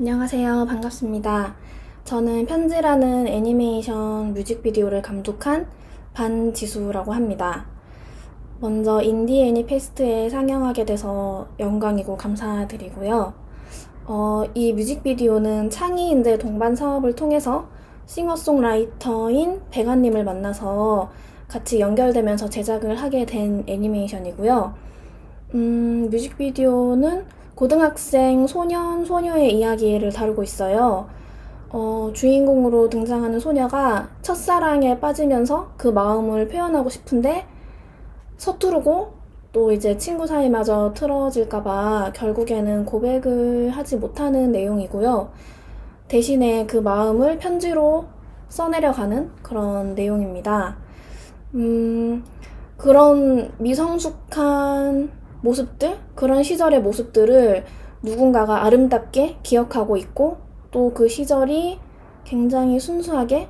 안녕하세요. 반갑습니다. 저는 편지라는 애니메이션 뮤직비디오를 감독한 반지수라고 합니다. 먼저 인디 애니 페스트에 상영하게 돼서 영광이고 감사드리고요. 어, 이 뮤직비디오는 창의인재 동반 사업을 통해서 싱어송라이터인 백아님을 만나서 같이 연결되면서 제작을 하게 된 애니메이션이고요. 음, 뮤직비디오는 고등학생 소년, 소녀의 이야기를 다루고 있어요. 어, 주인공으로 등장하는 소녀가 첫사랑에 빠지면서 그 마음을 표현하고 싶은데 서투르고 또 이제 친구 사이마저 틀어질까봐 결국에는 고백을 하지 못하는 내용이고요. 대신에 그 마음을 편지로 써내려가는 그런 내용입니다. 음, 그런 미성숙한 모습들, 그런 시절의 모습들을 누군가가 아름답게 기억하고 있고 또 그 시절이 굉장히 순수하게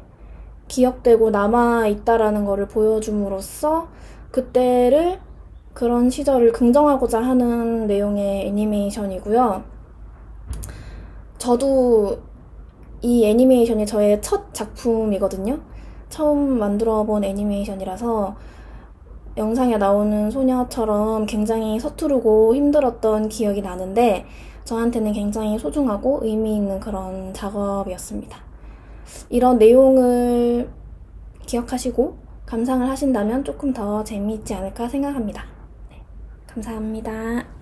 기억되고 남아 있다라는 것을 보여줌으로써 그때를 그런 시절을 긍정하고자 하는 내용의 애니메이션이고요. 저도 이 애니메이션이 저의 첫 작품이거든요. 처음 만들어 본 애니메이션이라서 영상에 나오는 소녀처럼 굉장히 서투르고 힘들었던 기억이 나는데 저한테는 굉장히 소중하고 의미 있는 그런 작업이었습니다. 이런 내용을 기억하시고 감상을 하신다면 조금 더 재미있지 않을까 생각합니다. 네, 감사합니다.